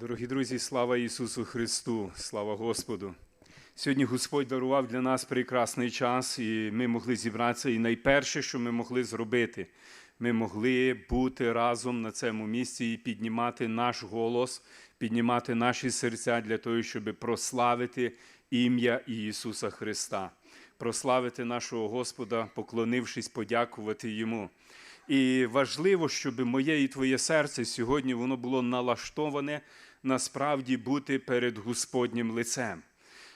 Дорогі друзі, слава Ісусу Христу, слава Господу. Сьогодні Господь дарував для нас прекрасний час, і ми могли зібратися. І найперше, що ми могли зробити, ми могли бути разом на цьому місці і піднімати наш голос, піднімати наші серця для того, щоб прославити ім'я Ісуса Христа, прославити нашого Господа, поклонившись, подякувати Йому. І важливо, щоб моє і твоє серце сьогодні воно було налаштоване насправді бути перед Господнім лицем.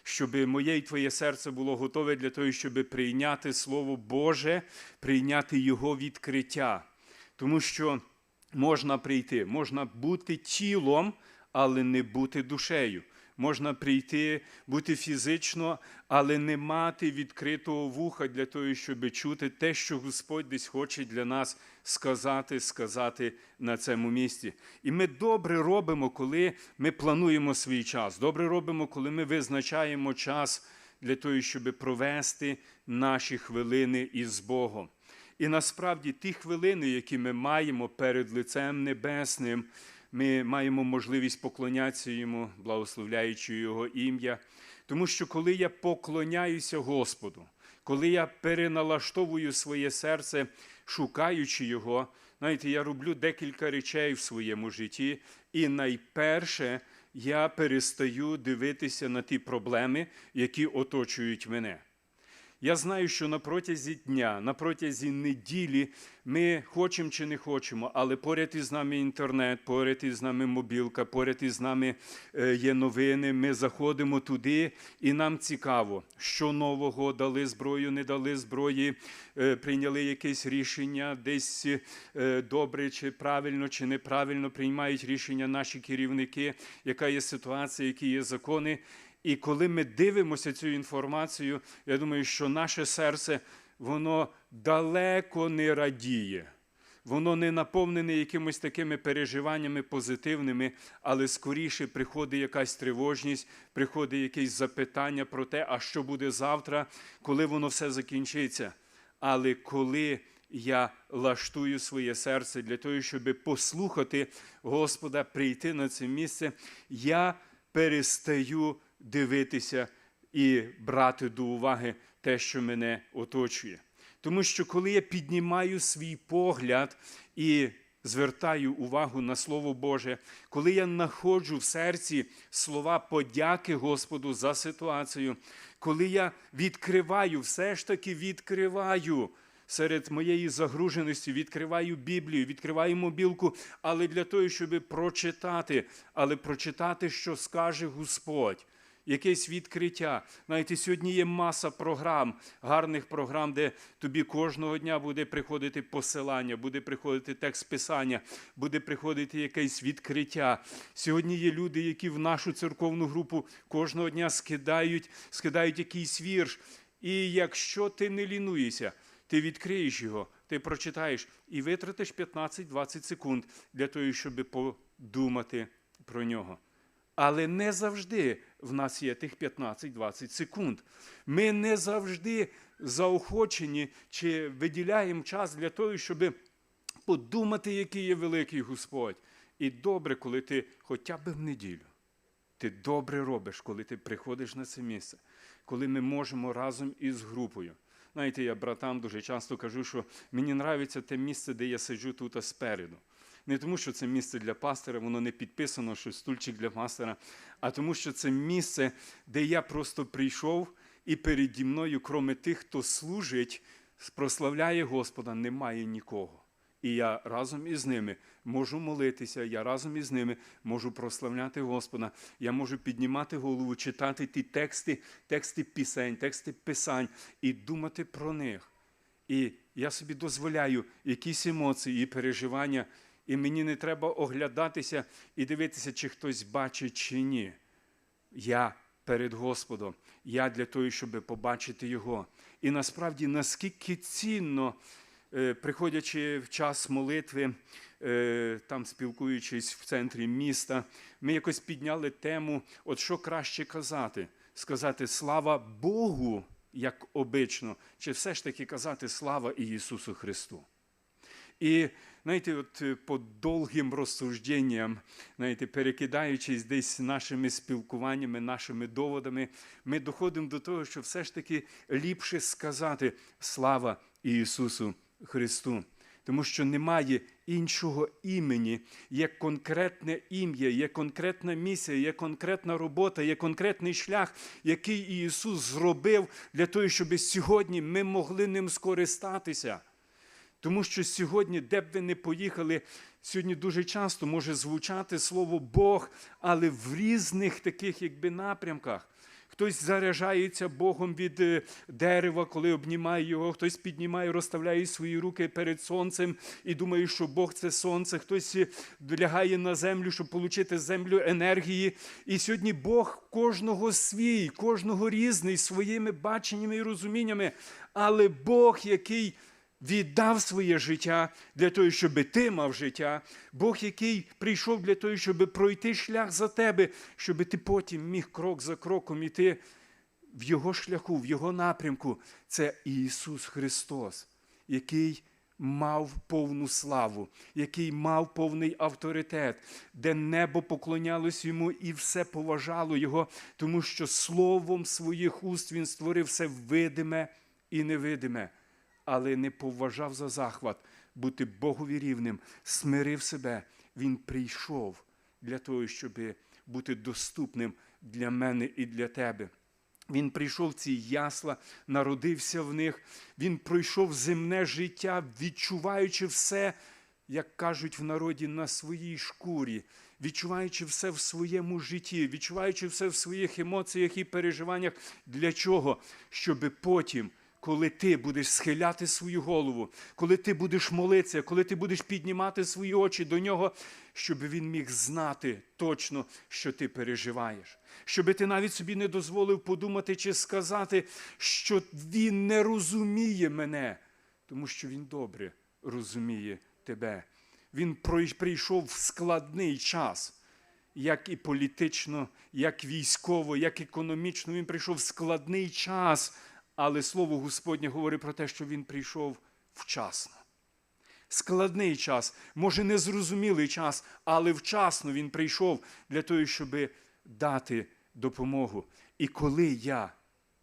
Щоб моє і твоє серце було готове для того, щоб прийняти Слово Боже, прийняти Його відкриття. Тому що можна прийти, можна бути тілом, але не бути душею. Можна прийти, бути фізично, але не мати відкритого вуха для того, щоб чути те, що Господь десь хоче для нас сказати, сказати на цьому місці. І ми добре робимо, коли ми плануємо свій час. Добре робимо, коли ми визначаємо час для того, щоб провести наші хвилини із Богом. І насправді ті хвилини, які ми маємо перед лицем небесним, ми маємо можливість поклонятися йому, благословляючи Його ім'я. Тому що коли я поклоняюся Господу, коли я переналаштовую своє серце, шукаючи Його, знаєте, я роблю декілька речей в своєму житті, і найперше я перестаю дивитися на ті проблеми, які оточують мене. Я знаю, що на протязі дня, на протязі неділі ми хочемо чи не хочемо, але поряд із нами інтернет, поряд із нами мобілка, поряд із нами е, є новини. Ми заходимо туди, і нам цікаво, що нового дали зброю, не дали зброї, е, прийняли якесь рішення, десь е, добре, чи правильно, чи неправильно приймають рішення наші керівники, яка є ситуація, які є закони. І коли ми дивимося цю інформацію, я думаю, що наше серце воно далеко не радіє. Воно не наповнене якимось такими переживаннями позитивними, але скоріше приходить якась тривожність, приходить якесь запитання про те, а що буде завтра, коли воно все закінчиться. Але коли я лаштую своє серце для того, щоб послухати Господа, прийти на це місце, я перестаю дивитися і брати до уваги те, що мене оточує. Тому що коли я піднімаю свій погляд і звертаю увагу на Слово Боже, коли я знаходжу в серці слова подяки Господу за ситуацію, коли я відкриваю, все ж таки відкриваю. Серед моєї загруженості відкриваю Біблію, відкриваю мобілку, але для того, щоб прочитати, але прочитати, що скаже Господь якесь відкриття. Знаєте, сьогодні є маса програм, гарних програм, де тобі кожного дня буде приходити посилання, буде приходити текст писання, буде приходити якесь відкриття. Сьогодні є люди, які в нашу церковну групу кожного дня скидають, скидають якийсь вірш. І якщо ти не лінуєшся, ти відкриєш його, ти прочитаєш і витратиш 15-20 секунд для того, щоб подумати про нього. Але не завжди в нас є тих 15-20 секунд. Ми не завжди заохочені чи виділяємо час для того, щоб подумати, який є великий Господь. І добре, коли ти хоча б в неділю. Ти добре робиш, коли ти приходиш на це місце, коли ми можемо разом із групою. Знаєте, я братам дуже часто кажу, що мені подобається те місце, де я сиджу тут спереду. Не тому, що це місце для пастора, воно не підписано, що стульчик для пастора, а тому, що це місце, де я просто прийшов, і переді мною, кроме тих, хто служить, прославляє Господа, немає нікого. І я разом із ними можу молитися, я разом із ними можу прославляти Господа. Я можу піднімати голову, читати ті тексти, тексти пісень, тексти писань і думати про них. І я собі дозволяю якісь емоції і переживання, і мені не треба оглядатися і дивитися, чи хтось бачить, чи ні. Я перед Господом, я для того, щоб побачити Його. І насправді, наскільки цінно. Е, приходячи в час молитви, е, там спілкуючись в центрі міста, ми якось підняли тему, от що краще казати: сказати слава Богу, як обично, чи все ж таки казати слава Ісусу Христу. І знаєте, от е, по довгим розсужденням, знаєте, перекидаючись десь нашими спілкуваннями, нашими доводами, ми доходимо до того, що все ж таки ліпше сказати слава Ісусу Христу. Тому що немає іншого імені, є конкретне ім'я, є конкретна місія, є конкретна робота, є конкретний шлях, який Ісус зробив для того, щоб сьогодні ми могли ним скористатися. Тому що сьогодні, де б ви не поїхали, сьогодні дуже часто може звучати слово Бог, але в різних таких якби напрямках. Хтось заряджається Богом від е, дерева, коли обнімає його, хтось піднімає, розставляє свої руки перед сонцем і думає, що Бог це сонце, хтось е, лягає на землю, щоб отримати землю енергії. І сьогодні Бог кожного свій, кожного різний своїми баченнями і розуміннями. Але Бог, який віддав своє життя для того, щоб ти мав життя, Бог, який прийшов для того, щоб пройти шлях за тебе, щоб ти потім міг крок за кроком іти в Його шляху, в Його напрямку. Це Ісус Христос, який мав повну славу, який мав повний авторитет, де небо поклонялось йому і все поважало Його, тому що словом своїх уст Він створив все видиме і невидиме але не поважав за захват бути Богові рівним, смирив себе. Він прийшов для того, щоб бути доступним для мене і для тебе. Він прийшов ці ясла, народився в них. Він пройшов земне життя, відчуваючи все, як кажуть в народі, на своїй шкурі, відчуваючи все в своєму житті, відчуваючи все в своїх емоціях і переживаннях. Для чого? Щоби потім коли ти будеш схиляти свою голову, коли ти будеш молитися, коли ти будеш піднімати свої очі до нього, щоб він міг знати точно, що ти переживаєш. Щоб ти навіть собі не дозволив подумати чи сказати, що він не розуміє мене, тому що він добре розуміє тебе. Він прийшов в складний час. Як і політично, як військово, як економічно, він прийшов в складний час, але слово Господнє говорить про те, що він прийшов вчасно. Складний час, може незрозумілий час, але вчасно він прийшов для того, щоб дати допомогу. І коли я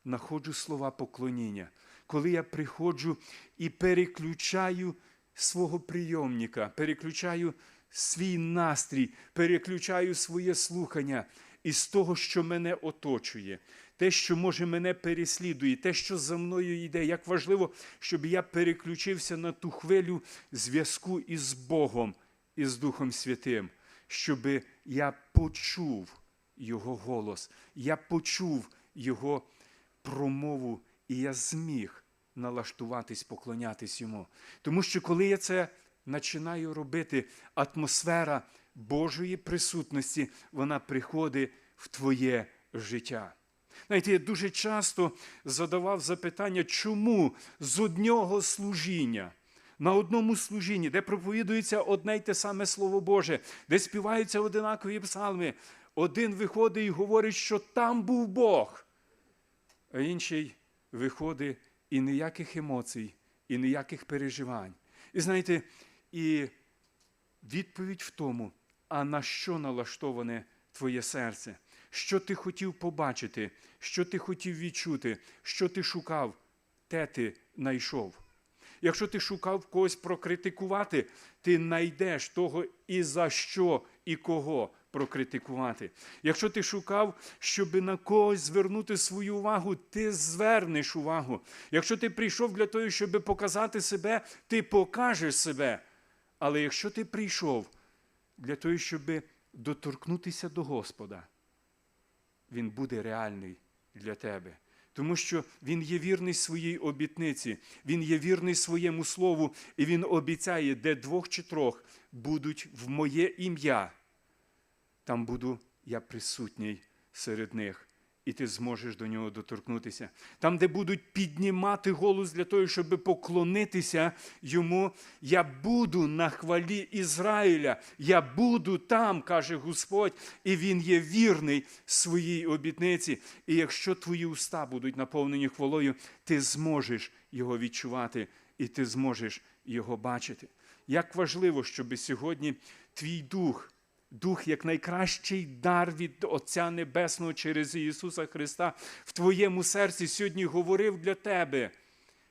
знаходжу слова поклоніння, коли я приходжу і переключаю свого прийомника, переключаю свій настрій, переключаю своє слухання із того, що мене оточує, те, що може мене переслідує, те, що за мною йде. Як важливо, щоб я переключився на ту хвилю зв'язку із Богом і з Духом Святим, щоб я почув Його голос, я почув Його промову, і я зміг налаштуватись, поклонятись йому. Тому що коли я це починаю робити, атмосфера Божої присутності, вона приходить в твоє життя. Знаєте, я дуже часто задавав запитання, чому з одного служіння, на одному служінні, де проповідується одне й те саме Слово Боже, де співаються одинакові псалми, один виходить і говорить, що там був Бог, а інший виходить і ніяких емоцій, і ніяких переживань. І знаєте, і відповідь в тому, а на що налаштоване твоє серце? Що ти хотів побачити, що ти хотів відчути, що ти шукав, те ти знайшов. Якщо ти шукав когось прокритикувати, ти знайдеш того і за що і кого прокритикувати. Якщо ти шукав, щоб на когось звернути свою увагу, ти звернеш увагу. Якщо ти прийшов для того, щоб показати себе, ти покажеш себе. Але якщо ти прийшов для того, щоб доторкнутися до Господа, він буде реальний для тебе. Тому що він є вірний своїй обітниці, він є вірний своєму слову, і він обіцяє, де двох чи трьох будуть в моє ім'я. Там буду я присутній серед них і ти зможеш до нього доторкнутися. Там, де будуть піднімати голос для того, щоб поклонитися йому, я буду на хвалі Ізраїля. Я буду там, каже Господь, і Він є вірний своїй обітниці. І якщо твої уста будуть наповнені хвалою, ти зможеш його відчувати і ти зможеш його бачити. як важливо, щоб сьогодні твій дух, дух як найкращий дар від Отця Небесного через Ісуса Христа в твоєму серці сьогодні говорив для тебе,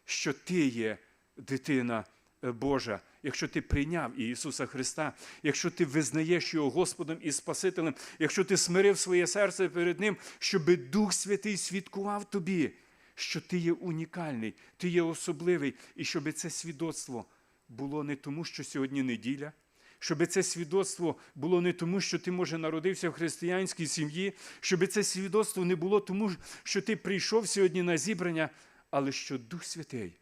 що ти є дитина е, Божа. Якщо ти прийняв Ісуса Христа, якщо ти визнаєш Його Господом і Спасителем, якщо ти смирив своє серце перед Ним, щоби Дух Святий свідкував тобі, що ти є унікальний, ти є особливий, і щоб це свідоцтво було не тому, що сьогодні неділя, щоб це свідоцтво було не тому, що ти, може, народився в християнській сім'ї, щоб це свідоцтво не було тому, що ти прийшов сьогодні на зібрання, але що Дух Святий,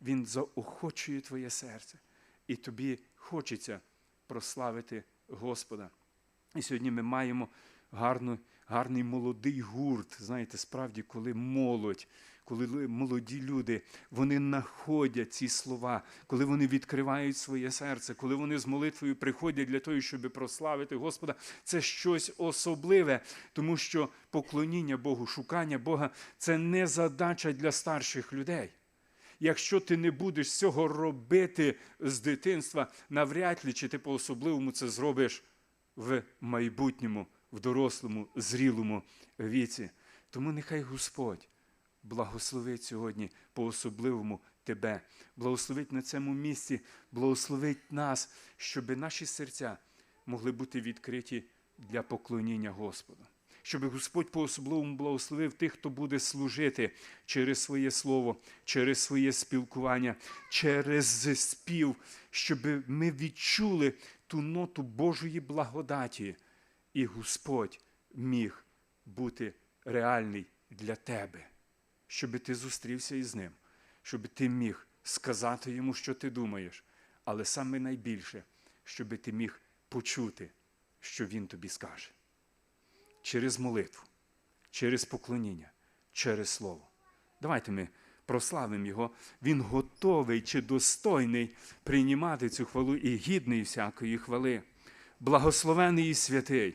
Він заохочує твоє серце, і тобі хочеться прославити Господа. І сьогодні ми маємо гарну, гарний молодий гурт. Знаєте, справді, коли молодь, коли молоді люди, вони знаходять ці слова, коли вони відкривають своє серце, коли вони з молитвою приходять для того, щоб прославити Господа, це щось особливе, тому що поклоніння Богу, шукання Бога це не задача для старших людей. Якщо ти не будеш цього робити з дитинства, навряд ли чи ти по-особливому це зробиш в майбутньому, в дорослому, зрілому віці. Тому нехай Господь благословить сьогодні по-особливому тебе, благословить на цьому місці, благословить нас, щоб наші серця могли бути відкриті для поклоніння Господу. Щоб Господь по-особливому благословив тих, хто буде служити через своє слово, через своє спілкування, через спів, щоб ми відчули ту ноту Божої благодаті, і Господь міг бути реальний для тебе, щоб ти зустрівся із ним, щоб ти міг сказати йому, що ти думаєш, але саме найбільше, щоб ти міг почути, що він тобі скаже через молитву, через поклоніння, через слово. Давайте ми прославимо Його. Він готовий чи достойний приймати цю хвалу і гідний всякої хвали. Благословений і святий,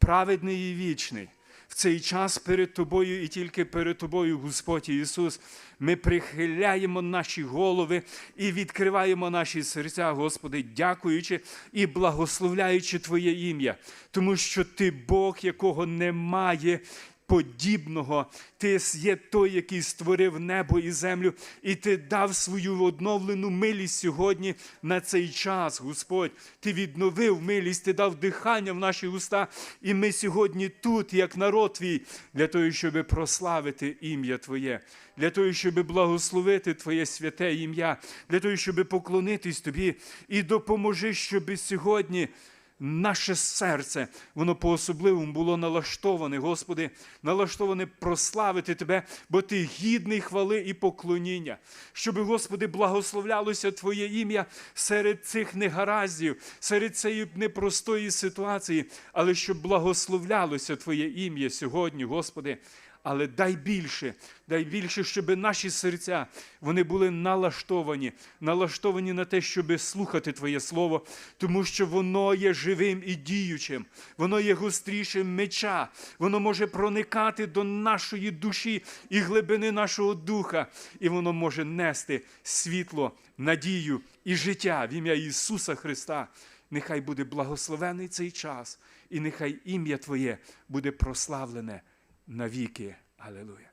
праведний і вічний. В цей час перед тобою і тільки перед тобою, Господь Ісус, ми прихиляємо наші голови і відкриваємо наші серця, Господи, дякуючи і благословляючи Твоє ім'я, тому що Ти Бог, якого немає. Подібного, ти є той, який створив небо і землю, і ти дав свою одновлену милість сьогодні на цей час, Господь. Ти відновив милість, ти дав дихання в наші уста. І ми сьогодні тут, як народ твій, для того, щоб прославити ім'я Твоє, для того, щоб благословити Твоє святе ім'я, для того, щоб поклонитись Тобі. І допоможи, щоб сьогодні наше серце, воно по-особливому було налаштоване, Господи, налаштоване прославити Тебе, бо Ти гідний хвали і поклоніння. Щоб, Господи, благословлялося Твоє ім'я серед цих негараздів, серед цієї непростої ситуації, але щоб благословлялося Твоє ім'я сьогодні, Господи. Але дай більше, дай більше, щоб наші серця вони були налаштовані, налаштовані на те, щоб слухати Твоє Слово, тому що воно є живим і діючим, воно є гострішим меча, воно може проникати до нашої душі і глибини нашого духа, і воно може нести світло, надію і життя в ім'я Ісуса Христа. Нехай буде благословений цей час, і нехай ім'я Твоє буде прославлене навіки. Алілуя.